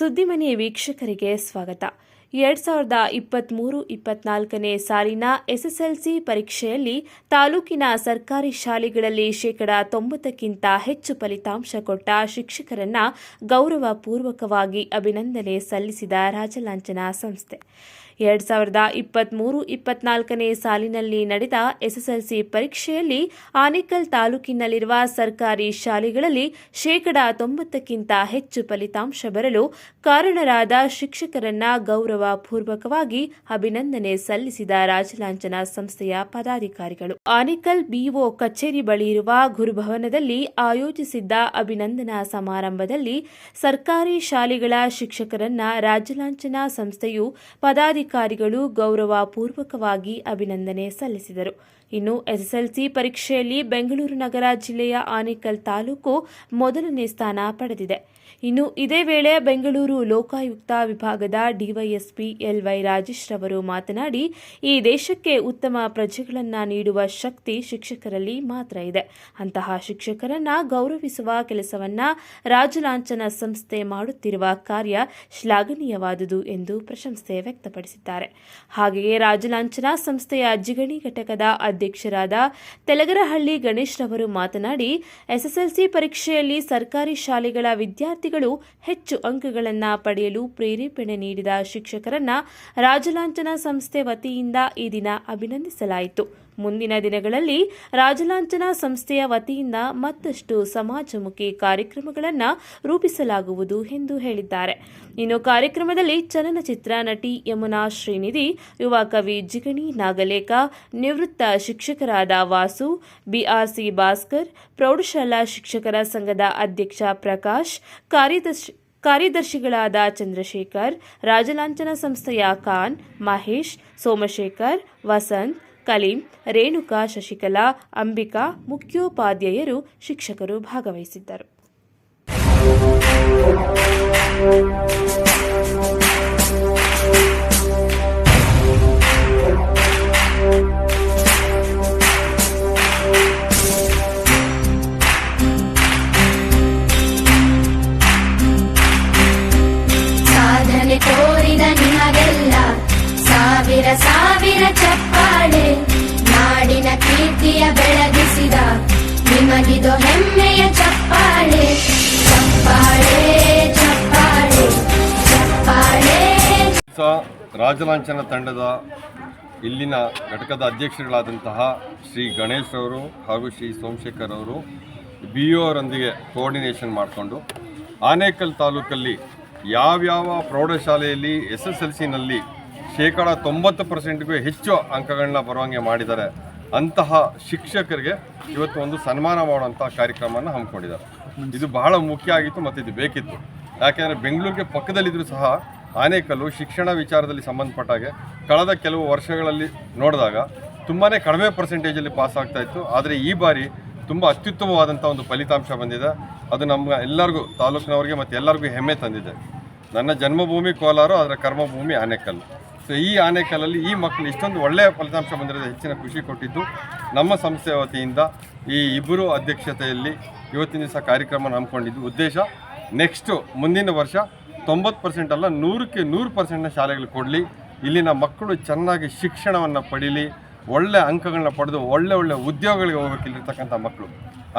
ಸುದ್ದಿಮನೆ ವೀಕ್ಷಕರಿಗೆ ಸ್ವಾಗತ. ಎರಡ್ ಸಾವಿರದ ಇಪ್ಪತ್ತ್ಮೂರು ಇಪ್ಪತ್ನಾಲ್ಕನೇ ಸಾಲಿನ ಎಸ್ಎಸ್ಎಲ್ಸಿ ಪರೀಕ್ಷೆಯಲ್ಲಿ ತಾಲೂಕಿನ ಸರ್ಕಾರಿ ಶಾಲೆಗಳಲ್ಲಿ ಶೇಕಡ ತೊಂಬತ್ತಕ್ಕಿಂತ ಹೆಚ್ಚು ಫಲಿತಾಂಶ ಕೊಟ್ಟ ಶಿಕ್ಷಕರನ್ನ ಗೌರವಪೂರ್ವಕವಾಗಿ ಅಭಿನಂದನೆ ಸಲ್ಲಿಸಿದ ರಾಜಲಾಂಛನ ಸಂಸ್ಥೆ. ಎರಡ್ ಸಾವಿರದ ಇಪ್ಪತ್ತ್ಮೂರು ಇಪ್ಪತ್ನಾಲ್ಕನೇ ಸಾಲಿನಲ್ಲಿ ನಡೆದ ಎಸ್ಎಸ್ಎಲ್ಸಿ ಪರೀಕ್ಷೆಯಲ್ಲಿ ಆನೇಕಲ್ ತಾಲೂಕಿನಲ್ಲಿರುವ ಸರ್ಕಾರಿ ಶಾಲೆಗಳಲ್ಲಿ ಶೇಕಡಾ ತೊಂಬತ್ತಕ್ಕಿಂತ ಹೆಚ್ಚು ಫಲಿತಾಂಶ ಬರಲು ಕಾರಣರಾದ ಶಿಕ್ಷಕರನ್ನ ಗೌರವಪೂರ್ವಕವಾಗಿ ಅಭಿನಂದನೆ ಸಲ್ಲಿಸಿದ ರಾಜಲಾಂಛನ ಸಂಸ್ಥೆಯ ಪದಾಧಿಕಾರಿಗಳು. ಆನೇಕಲ್ ಬಿಒ ಕಚೇರಿ ಬಳಿ ಇರುವ ಗುರುಭವನದಲ್ಲಿ ಆಯೋಜಿಸಿದ್ದ ಅಭಿನಂದನಾ ಸಮಾರಂಭದಲ್ಲಿ ಸರ್ಕಾರಿ ಶಾಲೆಗಳ ಶಿಕ್ಷಕರನ್ನ ರಾಜಲಾಂಛನ ಸಂಸ್ಥೆಯು ಪದಾಧಿಕಾರಿಗಳು ಗೌರವಪೂರ್ವಕವಾಗಿ ಅಭಿನಂದನೆ ಸಲ್ಲಿಸಿದರು. ಇನ್ನು ಎಸ್ಎಸ್ಎಲ್ಸಿ ಪರೀಕ್ಷೆಯಲ್ಲಿ ಬೆಂಗಳೂರು ನಗರ ಜಿಲ್ಲೆಯ ಆನೇಕಲ್ ತಾಲೂಕು ಮೊದಲನೇ ಸ್ಥಾನ ಪಡೆದಿದೆ. ಇನ್ನು ಇದೇ ವೇಳೆ ಬೆಂಗಳೂರು ಲೋಕಾಯುಕ್ತ ವಿಭಾಗದ ಡಿವೈಎಸ್ಪಿ ಎಲ್ ವೈ ರಾಜೇಶ್ ರವರು ಮಾತನಾಡಿ, ಈ ದೇಶಕ್ಕೆ ಉತ್ತಮ ಪ್ರಜೆಗಳನ್ನು ನೀಡುವ ಶಕ್ತಿ ಶಿಕ್ಷಕರಲ್ಲಿ ಮಾತ್ರ ಇದೆ. ಅಂತಹ ಶಿಕ್ಷಕರನ್ನ ಗೌರವಿಸುವ ಕೆಲಸವನ್ನ ರಾಜಲಾಂಛನ ಸಂಸ್ಥೆ ಮಾಡುತ್ತಿರುವ ಕಾರ್ಯ ಶ್ಲಾಘನೀಯವಾದುದು ಎಂದು ಪ್ರಶಂಸೆ ವ್ಯಕ್ತಪಡಿಸಿದ್ದಾರೆ ಹಾಗೆಯೇ ರಾಜಲಾಂಛನ ಸಂಸ್ಥೆಯ ಜಿಗಣಿ ಘಟಕದ ಅಧ್ಯಕ್ಷರಾದ ತೆಲಗರಹಳ್ಳಿ ಗಣೇಶ್ ರವರು ಮಾತನಾಡಿ, ಎಸ್ಎಸ್ಎಲ್ಸಿ ಪರೀಕ್ಷೆಯಲ್ಲಿ ಸರ್ಕಾರಿ ಶಾಲೆಗಳ ವಿದ್ಯಾರ್ಥಿಗಳು ಹೆಚ್ಚು ಅಂಕಗಳನ್ನು ಪಡೆಯಲು ಪ್ರೇರೇಪಣೆ ನೀಡಿದ ಶಿಕ್ಷಕರನ್ನ ರಾಜಲಾಂಛನ ಸಂಸ್ಥೆ ವತಿಯಿಂದ ಈ ದಿನ ಅಭಿನಂದಿಸಲಾಯಿತು. ಮುಂದಿನ ದಿನಗಳಲ್ಲಿ ರಾಜಲಾಂಛನ ಸಂಸ್ಥೆಯ ವತಿಯಿಂದ ಮತ್ತಷ್ಟು ಸಮಾಜಮುಖಿ ಕಾರ್ಯಕ್ರಮಗಳನ್ನು ರೂಪಿಸಲಾಗುವುದು ಎಂದು ಹೇಳಿದ್ದಾರೆ. ಇನ್ನು ಕಾರ್ಯಕ್ರಮದಲ್ಲಿ ಚಲನಚಿತ್ರ ನಟಿ ಯಮುನಾ ಶ್ರೀನಿಧಿ, ಯುವ ಕವಿ ಜಿಗಣಿ ನಾಗಲೇಖ ನಿವೃತ್ತ ಶಿಕ್ಷಕರಾದ ವಾಸು, ಬಿಆರ್ಸಿ ಭಾಸ್ಕರ್, ಪ್ರೌಢಶಾಲಾ ಶಿಕ್ಷಕರ ಸಂಘದ ಅಧ್ಯಕ್ಷ ಪ್ರಕಾಶ್, ಕಾರ್ಯದರ್ಶಿ ಕಾರ್ಯದರ್ಶಿಗಳಾದ ಚಂದ್ರಶೇಖರ್ ರಾಜಲಾಂಛನ ಸಂಸ್ಥೆಯ ಖಾನ್, ಮಹೇಶ್, ಸೋಮಶೇಖರ್, ವಸಂತ್ ಕಲೀಂ ರೇಣುಕಾ ಶಶಿಕಲಾ ಅಂಬಿಕಾ ಮುಖ್ಯೋಪಾಧ್ಯಾಯರು ಶಿಕ್ಷಕರು ಭಾಗವಹಿಸಿದ್ದರು. ಸಾವಿರ ಚಪ್ಪಾಳೆ ನಾಡಿನ ಕೀರ್ತಿಯ ಬೆಳಗಿಸಿದ ನಿಮಗಿದು ಹೆಮ್ಮೆಯ ಚಪ್ಪಾಳೆ. ಚಪ್ಪಾಳೆ ಚಪ್ಪಾಳೆ ಚಪ್ಪಾಳೆ. ರಾಜಲಾಂಛನ ತಂಡದ ಇಲ್ಲಿನ ಘಟಕದ ಅಧ್ಯಕ್ಷರುಗಳಾದಂತಹ ಶ್ರೀ ಗಣೇಶ್ ಅವರು ಹಾಗೂ ಶ್ರೀ ಸೋಮಶೇಖರ್ ಅವರು ಬಿ ಅವರೊಂದಿಗೆ ಕೋಆರ್ಡಿನೇಷನ್ ಮಾಡಿಕೊಂಡು ಆನೇಕಲ್ ತಾಲೂಕಲ್ಲಿ ಯಾವ್ಯಾವ ಪ್ರೌಢಶಾಲೆಯಲ್ಲಿ ಎಸ್ ಎಸ್ ಎಲ್ ಸಿನಲ್ಲಿ ಶೇಕಡ ತೊಂಬತ್ತು ಪರ್ಸೆಂಟ್ಗೂ ಹೆಚ್ಚು ಅಂಕಗಳನ್ನ ಬರುವಂಗೆ ಮಾಡಿದ್ದಾರೆ. ಅಂತಹ ಶಿಕ್ಷಕರಿಗೆ ಇವತ್ತು ಒಂದು ಸನ್ಮಾನ ಮಾಡುವಂಥ ಕಾರ್ಯಕ್ರಮವನ್ನು ಹಮ್ಮಿಕೊಂಡಿದ್ದಾರೆ. ಇದು ಬಹಳ ಮುಖ್ಯ ಆಗಿತ್ತು ಮತ್ತು ಇದು ಬೇಕಿತ್ತು. ಯಾಕೆಂದರೆ ಬೆಂಗಳೂರಿಗೆ ಪಕ್ಕದಲ್ಲಿದ್ದರೂ ಸಹ ಆನೇಕಲ್ಲು ಶಿಕ್ಷಣ ವಿಚಾರದಲ್ಲಿ ಸಂಬಂಧಪಟ್ಟಾಗೆ ಕಳೆದ ಕೆಲವು ವರ್ಷಗಳಲ್ಲಿ ನೋಡಿದಾಗ ತುಂಬಾ ಕಡಿಮೆ ಪರ್ಸೆಂಟೇಜಲ್ಲಿ ಪಾಸ್ ಆಗ್ತಾ ಇತ್ತು. ಆದರೆ ಈ ಬಾರಿ ತುಂಬ ಅತ್ಯುತ್ತಮವಾದಂಥ ಒಂದು ಫಲಿತಾಂಶ ಬಂದಿದೆ. ಅದು ನಮ್ಮ ಎಲ್ಲರಿಗೂ, ತಾಲೂಕಿನವರಿಗೆ ಮತ್ತು ಎಲ್ಲರಿಗೂ ಹೆಮ್ಮೆ ತಂದಿದೆ. ನನ್ನ ಜನ್ಮಭೂಮಿ ಕೋಲಾರ ಅದರ ಕರ್ಮಭೂಮಿ ಆನೇಕಲ್ಲು. ಸೊ ಈ ಆನೇಕಲ್ಲಲ್ಲಿ ಈ ಮಕ್ಕಳು ಇಷ್ಟೊಂದು ಒಳ್ಳೆಯ ಫಲಿತಾಂಶ ಬಂದಿರೋದು ಹೆಚ್ಚಿನ ಖುಷಿ ಕೊಟ್ಟಿದ್ದು ನಮ್ಮ ಸಂಸ್ಥೆಯ ವತಿಯಿಂದ ಈ ಇಬ್ಬರು ಅಧ್ಯಕ್ಷತೆಯಲ್ಲಿ ಇವತ್ತಿನ ದಿವಸ ಕಾರ್ಯಕ್ರಮ ಹಮ್ಮಿಕೊಂಡಿದ್ದು ಉದ್ದೇಶ ನೆಕ್ಸ್ಟು ಮುಂದಿನ ವರ್ಷ ತೊಂಬತ್ತು ಪರ್ಸೆಂಟ್ ಅಲ್ಲ ನೂರಕ್ಕೆ ನೂರು ಪರ್ಸೆಂಟ್ನ ಶಾಲೆಗಳು ಕೊಡಲಿ, ಇಲ್ಲಿನ ಮಕ್ಕಳು ಚೆನ್ನಾಗಿ ಶಿಕ್ಷಣವನ್ನು ಪಡೀಲಿ, ಒಳ್ಳೆ ಅಂಕಗಳನ್ನ ಪಡೆದು ಒಳ್ಳೆ ಒಳ್ಳೆ ಉದ್ಯೋಗಗಳಿಗೆ ಹೋಗಬೇಕು ಇಲ್ಲಿರ್ತಕ್ಕಂಥ ಮಕ್ಕಳು.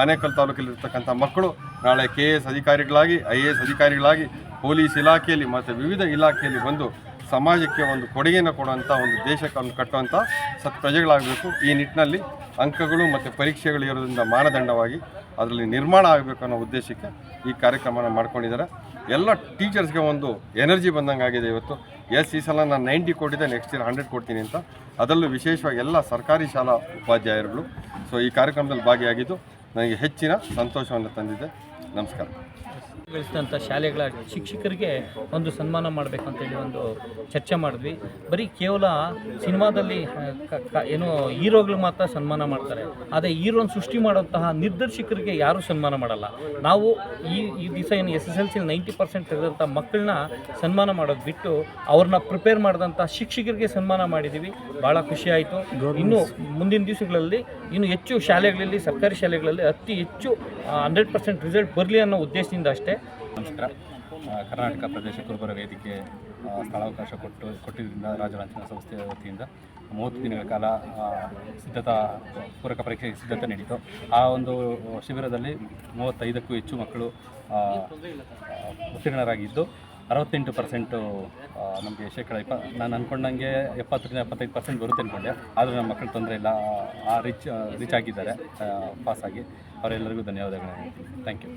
ಆನೇಕಲ್ ತಾಲೂಕಲ್ಲಿರ್ತಕ್ಕಂಥ ಮಕ್ಕಳು ನಾಳೆ ಕೆ ಎ ಎಸ್ ಅಧಿಕಾರಿಗಳಾಗಿ, ಐ ಎ ಎಸ್ ಅಧಿಕಾರಿಗಳಾಗಿ, ಪೊಲೀಸ್ ಇಲಾಖೆಯಲ್ಲಿ ಮತ್ತು ವಿವಿಧ ಇಲಾಖೆಯಲ್ಲಿ ಬಂದು ಸಮಾಜಕ್ಕೆ ಒಂದು ಕೊಡುಗೆಯನ್ನು ಕೊಡುವಂಥ ಒಂದು ದೇಶಕ್ಕೆ ಕಟ್ಟುವಂಥ ಸತ್ ಪ್ರಜೆಗಳಾಗಬೇಕು. ಈ ನಿಟ್ಟಿನಲ್ಲಿ ಅಂಕಗಳು ಮತ್ತು ಪರೀಕ್ಷೆಗಳು ಇರೋದ್ರಿಂದ ಮಾನದಂಡವಾಗಿ ಅದರಲ್ಲಿ ನಿರ್ಮಾಣ ಆಗಬೇಕು ಅನ್ನೋ ಉದ್ದೇಶಕ್ಕೆ ಈ ಕಾರ್ಯಕ್ರಮನ ಮಾಡ್ಕೊಂಡಿದ್ದಾರೆ. ಎಲ್ಲ ಟೀಚರ್ಸ್ಗೆ ಒಂದು ಎನರ್ಜಿ ಬಂದಂಗೆ ಆಗಿದೆ ಇವತ್ತು. ಎಸ್, ಈ ಸಲ ನಾನು ನೈಂಟಿ ಕೊಟ್ಟಿದ್ದೆ, ನೆಕ್ಸ್ಟ್ ಇಯರ್ ಹಂಡ್ರೆಡ್ ಕೊಡ್ತೀನಿ ಅಂತ. ಅದರಲ್ಲೂ ವಿಶೇಷವಾಗಿ ಎಲ್ಲ ಸರ್ಕಾರಿ ಶಾಲಾ ಉಪಾಧ್ಯಾಯರುಗಳು. ಸೊ ಈ ಕಾರ್ಯಕ್ರಮದಲ್ಲಿ ಭಾಗಿಯಾಗಿದ್ದು ನನಗೆ ಹೆಚ್ಚಿನ ಸಂತೋಷವನ್ನು ತಂದಿದೆ ನಮಸ್ಕಾರ. ಗಳಿಸಿದಂಥ ಶಾಲೆಗಳ ಶಿಕ್ಷಕರಿಗೆ ಒಂದು ಸನ್ಮಾನ ಮಾಡಬೇಕಂತೇಳಿ ಒಂದು ಚರ್ಚೆ ಮಾಡಿದ್ವಿ. ಬರೀ ಕೇವಲ ಸಿನಿಮಾದಲ್ಲಿ ಏನು ಹೀರೋಗಳು ಮಾತ್ರ ಸನ್ಮಾನ ಮಾಡ್ತಾರೆ. ಆದರೆ ಹೀರೋನ ಸೃಷ್ಟಿ ಮಾಡುವಂತಹ ನಿರ್ದೇಶಕರಿಗೆ ಯಾರೂ ಸನ್ಮಾನ ಮಾಡಲ್ಲ. ನಾವು ಈ ಈ ದಿವಸ ಏನು S S L C ninety percent ತೆಗೆದಂಥ ಮಕ್ಕಳನ್ನ ಸನ್ಮಾನ ಮಾಡೋದು ಬಿಟ್ಟು ಅವ್ರನ್ನ ಪ್ರಿಪೇರ್ ಮಾಡಿದಂಥ ಶಿಕ್ಷಕರಿಗೆ ಸನ್ಮಾನ ಮಾಡಿದ್ದೀವಿ ಭಾಳ ಖುಷಿ ಆಯಿತು. ಇನ್ನು ಮುಂದಿನ ದಿವಸಗಳಲ್ಲಿ ಇನ್ನು ಹೆಚ್ಚು ಶಾಲೆಗಳಲ್ಲಿ ಸರ್ಕಾರಿ ಶಾಲೆಗಳಲ್ಲಿ ಅತಿ ಹೆಚ್ಚು ಹಂಡ್ರೆಡ್ ಪರ್ಸೆಂಟ್ ರಿಸಲ್ಟ್ ಬರಲಿ ಅನ್ನೋ ಉದ್ದೇಶದಿಂದ ಅಷ್ಟೇ ನಮಸ್ಕಾರ. ಕರ್ನಾಟಕ ಪ್ರದೇಶ ಕುರುಬರ ವೇದಿಕೆ ಸ್ಥಳಾವಕಾಶ ಕೊಟ್ಟು ಕೊಟ್ಟಿದ್ದರಿಂದ ರಾಜಲಾಂಛನ ಸಂಸ್ಥೆಯ ವತಿಯಿಂದ ಮೂವತ್ತು ದಿನಗಳ ಕಾಲ ಸಿದ್ಧತಾ, ಪೂರಕ ಪರೀಕ್ಷೆಗೆ ಸಿದ್ಧತೆ ನೀಡಿತು ಆ ಒಂದು ಶಿಬಿರದಲ್ಲಿ ಮೂವತ್ತೈದಕ್ಕೂ ಹೆಚ್ಚು ಮಕ್ಕಳು ಉತ್ತೀರ್ಣರಾಗಿದ್ದು, ಅರವತ್ತೆಂಟು ಪರ್ಸೆಂಟು ನಮಗೆ ಶೇಕಡ ಇಪ್ಪ, ನಾನು ಅಂದ್ಕೊಂಡಂಗೆ ಎಪ್ಪತ್ತರಿಂದ ಎಪ್ಪತ್ತೈದು ಪರ್ಸೆಂಟ್ ಬರುತ್ತೆ ಅಂದ್ಕೊಂಡೆ ಆದರೆ ನಮ್ಮ ಮಕ್ಕಳು ತೊಂದರೆ ಇಲ್ಲ. ಆ ರೀಚ್ ರೀಚ್ ಆಗಿದ್ದಾರೆ ಪಾಸಾಗಿ ಅವರೆಲ್ಲರಿಗೂ ಧನ್ಯವಾದಗಳು ಥ್ಯಾಂಕ್ ಯು